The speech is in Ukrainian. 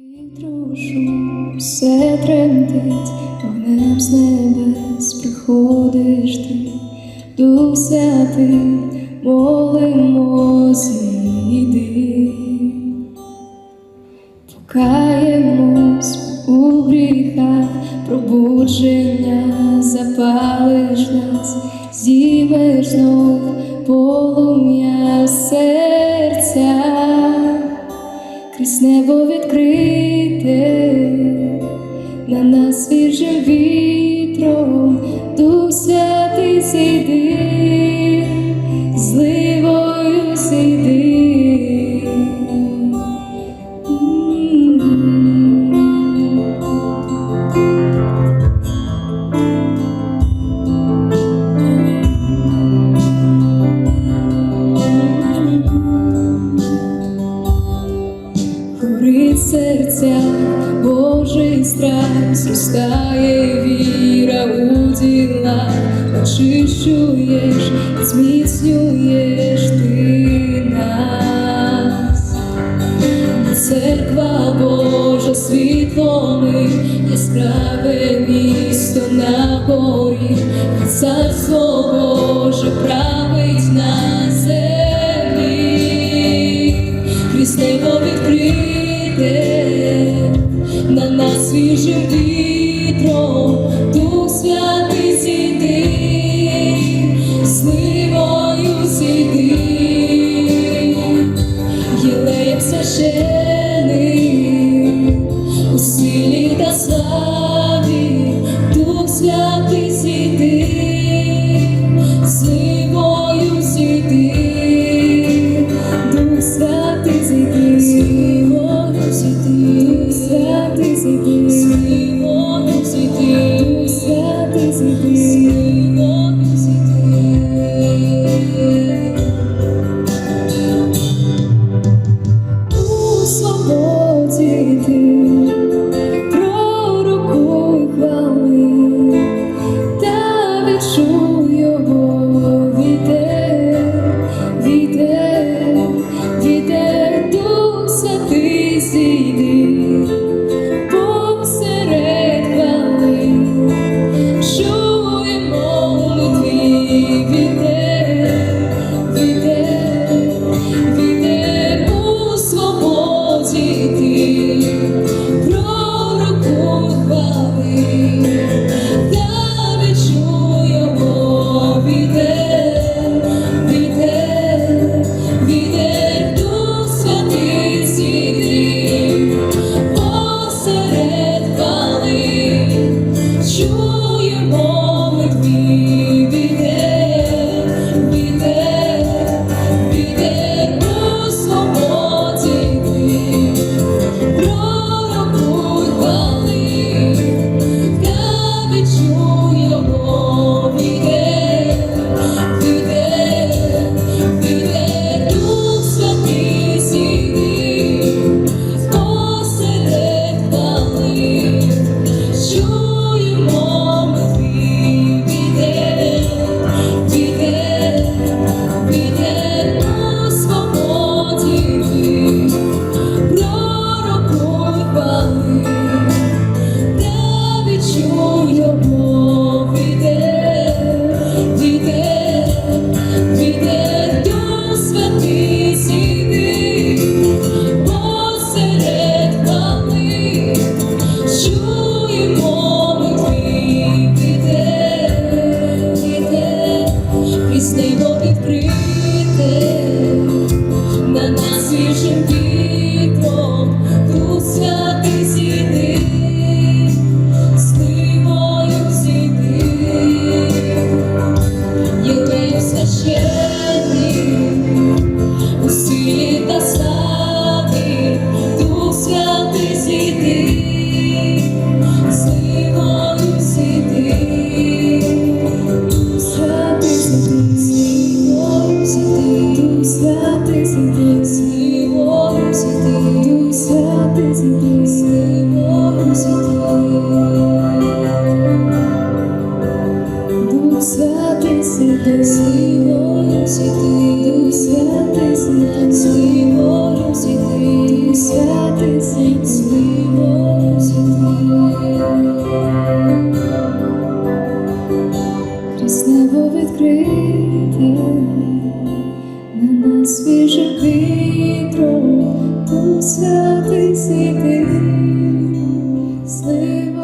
Душу все тремтить, вогнем з небес приходиш ти, Дух Святий, молимо зійди. Покаємось у гріхах, пробудження запалиш нас, зімеш знов полум'я крізь небо страх, зростає віра у діла, очищуєш, зміцнюєш ти нас. Церква Божа світломи, яскраве місто на горі, царство Боже свіжим вітром, Дух Святий зійди, сливою зійди. Єлеєм священий, Sure. відкриті, на нас свіже вітром, то святий світих, слива.